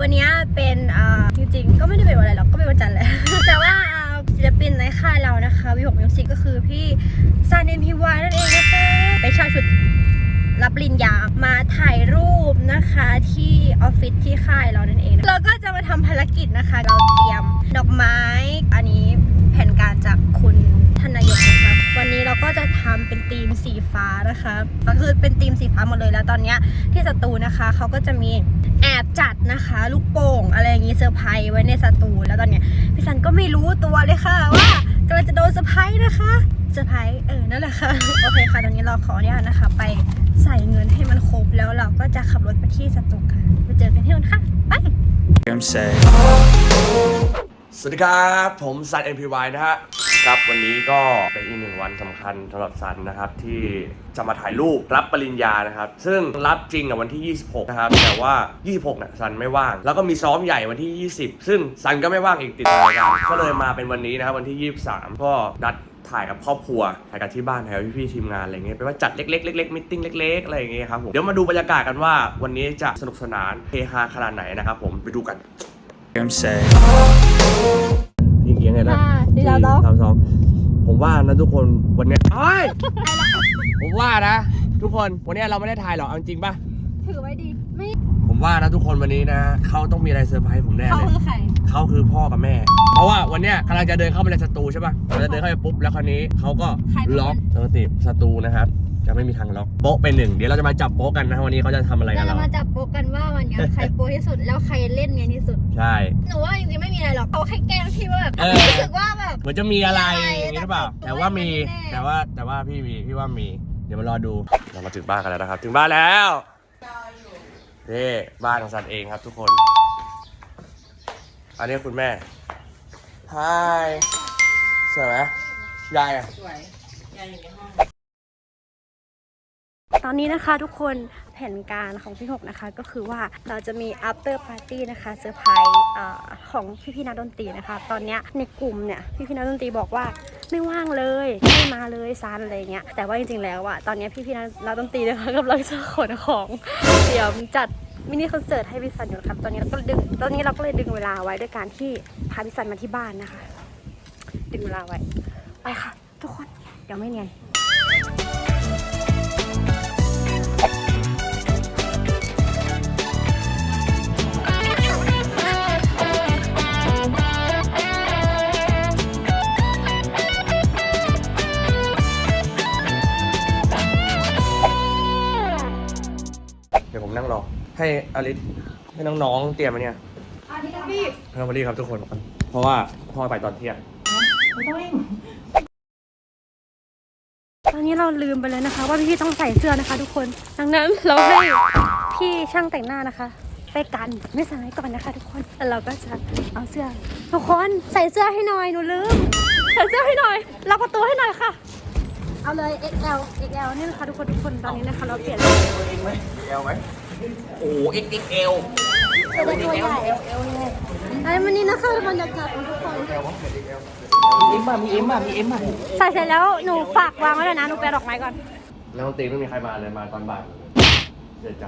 วันนี้เป็นจริงๆ ก็ไม่ได้เป็นวันอะไรหรอกก็เป็นวันจันทร์แหละแต่ว่าศิลปินในค่ายเรานะคะวิหกมิวสิกก็คือพี่ซานเอ็นพีวายนั่นเองนะคะไปเช่าชุดรับปริญญามาถ่ายรูปนะคะที่ออฟฟิศที่ค่ายเรานั่นเองเราก็จะมาทำภารกิจนะคะ เราเตรียมดอกไม้อันนี้ ก็จะทำเป็นธีมสีฟ้านะคะก็คือเป็นธีมสีฟ้าหมดเลยแล้วตอนนี้ที่สตูนะคะเขาก็จะมีแอบจัดนะคะ ลูกโป่ง อะไรอย่างงี้เซอร์ไพรส์ไว้ในสตูแล้วตอนเนี้ยพี่สันก็ไม่รู้ตัวเลยค่ะว่ากำลังจะโดนเซอร์ไพรส์นะคะเซอร์ไพรส์เออนั่นแหละค่ะโอเคค่ะตอนนี้เราขออนุญาตนะคะ ไปใส่เงินให้มันครบแล้วเราก็จะขับรถไปที่สตูค่ะไปเจอกันที่นู่นค่ะไปสวัสดีครับผมซัน NPY นะฮะ ครับวันนี้ก็เป็นอีกหนึ่งวันสำคัญสำหรับซันนะครับที่จะมาถ่ายรูปรับปริญญานะครับ ซึ่งรับจริงอะวันที่ 26 นะครับ แต่ว่า 26น่ะซันไม่ว่าง แล้วก็มีซ้อมใหญ่วันที่ 20 ซึ่งซันก็ไม่ว่างอีกติดต่อกันก็เลยมาเป็นวันนี้นะครับวันที่ 23 ก็นัดถ่ายกับครอบครัว ถ่ายกันที่บ้านถ่ายกับพี่ๆทีมงานอะไรเงี้ยเป็นว่าจัดเล็กๆเล็กๆมิทติ้งเล็ก ๆ อะไรอย่างเงี้ยครับผม เดี๋ยวมาดูบรรยากาศกันว่า วันนี้จะสนุกสนานเฮฮาขนาดไหนนะครับผม ไปดูกัน I'm safe. ยิงเกียงไงนะห้าสี่สามสอง สามสองผมว่านะทุกคนวันเนี้ยเอ้ยผมว่านะ ทุกคนวันเนี้ยเราไม่ได้ถ่ายหรอกเอาจริงป่ะถือไว้ดี ไม่ผมว่านะทุกคนวันนี้นะเขาต้องมีอะไรเซอร์ไพรส์ผมแน่เขาเลยคือใครเขาคือพ่อกับแม่ เพราะว่าวันเนี้ยกำลังจะเดินเข้าไปในสตูใช่ป่ะกำลังจะเดินเข้าไปปุ๊บแล้วคราวนี้เขาก็ล็อกปกติสตูนะครับ จะไม่มีทางล็อกโป๊ะเป็นหนึ่งเดี๋ยวเราจะมาจับโป๊ะกันนะวันนี้เขาจะทำอะไรเรากับจะเรามาจับโป๊กกันว่าวันเนี้ยใครโป๊ที่สุดแล้วใครเล่นเงี้ยที่สุด ใช่ หนูว่าจริงๆไม่มีอะไรหรอกเขาแค่แกล้งพี่ว่าแบบเออ รู้สึกว่าแบบ เหมือนจะมีอะไรมีอะไรอย่างนี้หรือเปล่า แต่แต่ว่ามี ไม่แน่ แต่ว่าแต่ว่าพี่มีพี่ว่ามี เดี๋ยวมารอดู เรามาถึงบ้านกันแล้วนะครับ ถึงบ้านแล้วนี่บ้านของสันเองครับทุกคน อันนี้คุณแม่ฮายสวยไหมยายอะ ตอนนี้นะคะทุกคนแผนการของพี่หกนะคะ ก็คือว่าเราจะมี after party นะคะเซอร์ไพรส์ของพี่ๆนักดนตรีนะคะ ตอนนี้ในกลุ่มเนี่ยพี่ๆนักดนตรีบอกว่าไม่ว่างเลยไม่มาเลยซานอะไรเงี้ยแต่ว่าจริงๆแล้วอะตอนนี้ยพี่นักดนตรีนะคะกำลังจะขนของเตรียมจัดมินิคอนเสิร์ตให้พี่สันอยู่ครับตอนนี้เราก็ดึงตอนนี้เราก็เลยดึงเวลาไว้ด้วยการที่พาพี่สันมาที่บ้านนะคะ ดึงเวลาไว้ไปค่ะ ทุกคนเดี๋ยวไม่เนียน เดี๋ยวผมนั่งรอให้อลิสให้น้องๆเตรียมมาเนี่ยอันนี้พี่ให้น้องมารีครับทุกคน เพราะว่าพ่อไปตอนเที่ยงตอนนี้เราลืมไปเลยนะคะ ว่าพี่ๆต้องใส่เสื้อนะคะ ทุกคน ดังนั้นเราให้พี่ช่างแต่งหน้านะคะ ไปกันไม่ใส่ไว้ก่อนนะคะ ทุกคนแล้วเราก็จะเอาเสื้อ ทุกคนใส่เสื้อให้หน่อยหนูลืมใส่เสื้อให้หน่อยล็อกประตูให้หน่อยค่ะ เอาเลย XL XL นี่นะคะทุกคนทุกคนตอนนี้นะคะเราเปลี่ยนเองไหมเอลไหมโอ้เอ็กเอ็กเอลจะได้ตัวใหญ่ XL เลยอันนี้วันนี้นะคะบรรยากาศของทุกคนมีเอ็มอะมีเอ็มอะมีเอ็มอะใส่เสร็จแล้วหนูฝากวางไว้เลยนะหนูไปเอาดอกไม้ก่อน แล้วตีไม่มีใครมาเลยมาตอนบ่ายเสียใจ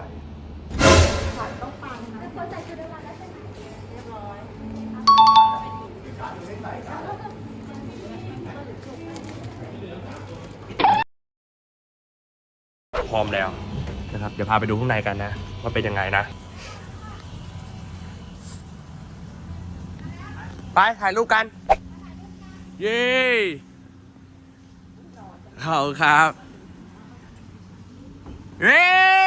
พร้อมแล้วนะครับ เดี๋ยวพาไปดูข้างในกันนะว่าเป็นยังไงนะ ไปถ่ายรูปกัน เย้ขาครับเย้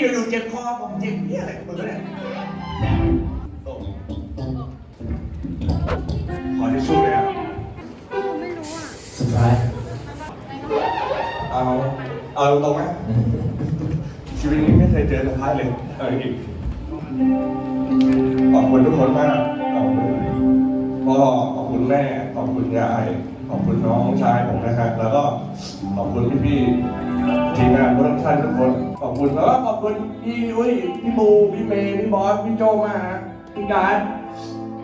อยู่ๆเจ็บคอผมเจ็บเนี่ยอะไรมึงเนี่ยโอ้ขอทิชชู่เลยอะไม่รู้อะสุดท้ายเอาเอาตรงๆไหมชีวิตนี้ไม่เคยเจอสภาพเลยเออจริงขอบคุณทุกคนมากขอบคุณพ่อขอบคุณแม่ขอบคุณยายขอบคุณน้องชายผมนะฮะแล้วก็ขอบคุณพี่ๆ ทีมงานโปรดักชั่นทุกคนขอบคุณแล้วก็ขอบคุณพี่อุ้ยพี่บูพี่เมย์พี่บอสพี่โจมากฮะพี่การด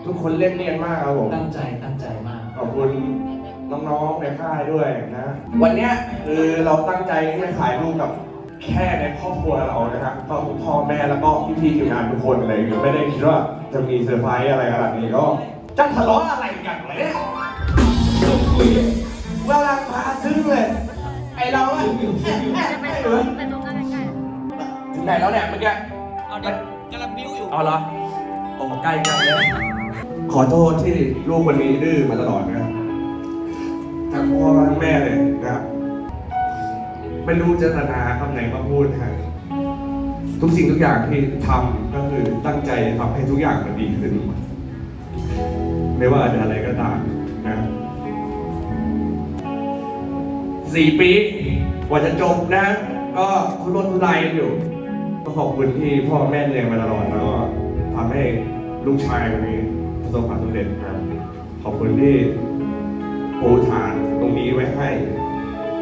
ทุกคนเล่นเนียนมากครับผม ตั้งใจตั้งใจมาก ขอบคุณน้องๆในค่ายด้วยนะ วันเนี้ยคือเราตั้งใจที่จะถ่ายรูปกับแค่ในครอบครัวเรานะครับก็คุณพ่อแม่แล้วก็พี่ๆทีมงานทุกคนอะไรอย่างเงี้ยไม่ได้คิดว่าจะมีเซอร์ไพรส์อะไรขนาดนี้ก็จะทะเลาะอะไรกันวะเนี่ยเวลาพาซึ้งเลย ไอเราอะจะไปตรงไปตรงนั้นใกล้ถึงไหนแล้วเนี่ยเมื่อกี้เอาเด็กกำลังบิ้วอยู่ เอาเหรอโอ้ใกล้กันเลยขอโทษที่ลูกคนนี้ดื้อมาตลอดนะทั้งพ่อทั้งแม่เลยนะครับไม่รู้เจตนาคำไหนมาพูดนะทุกสิ่งทุกอย่างที่ทำก็คือตั้งใจทำให้ทุกอย่างมันดีขึ้น ไม่ว่าจะอะไรก็ตาม สี่ปีกว่าจะจบนะ ก็ทุรนทุรายกันอยู่ ก็ขอบคุณที่พ่อแม่เลี้ยงมาตลอดแล้วก็ทำให้ลูกชายคนนี้ประสบความสำเร็จนะครับขอบคุณที่ปูฐานตรงนี้ไว้ให้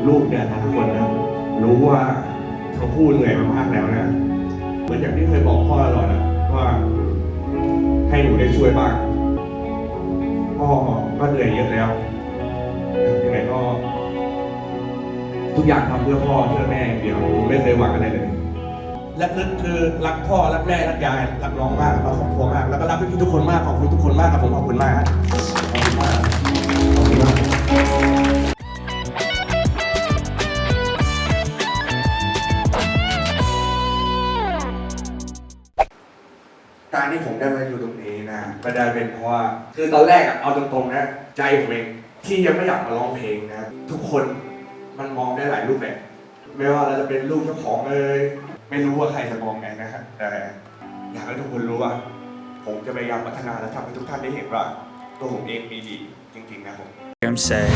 ลูกเนี่ยทุกคนนะรู้ว่าเขาพูดเหนื่อยมามากแล้วนะเหมือนอย่างที่เคยบอกพ่อตลอดนะว่าให้หนูได้ช่วยบ้างพ่อก็เหนื่อยเยอะแล้วยังไงก็ ทุกอย่างทำเพื่อพ่อเพื่อแม่อย่างเดียวผมไม่เคยหวังอะไรเลยและลึกคือรักพ่อรักแม่รักยายรักน้องมากรักครอบครัวมาก แล้วก็รักพี่ทุกคนมากขอบคุณทุกคนมากครับผมขอบคุณมากขอบคุณมากขอบคุณมากการที่ผมได้มาอยู่ตรงนี้นะไม่ได้เป็นเพราะว่าคือตอนแรกอะเอาตรงๆนะ ใจผมเองที่ยังไม่อยากมาร้องเพลงนะ ทุกคน มันมองได้หลายรูปแบบไม่ว่าเราจะเป็นลูกเจ้าของเลยไม่รู้ว่าใครจะมองไงนะฮะแต่อยากให้ทุกคนรู้ว่า ผมจะพยายามพัฒนาและทำให้ทุกท่านได้เห็นว่าตัวผมเองมีดีจริงๆนะผม I'm sad.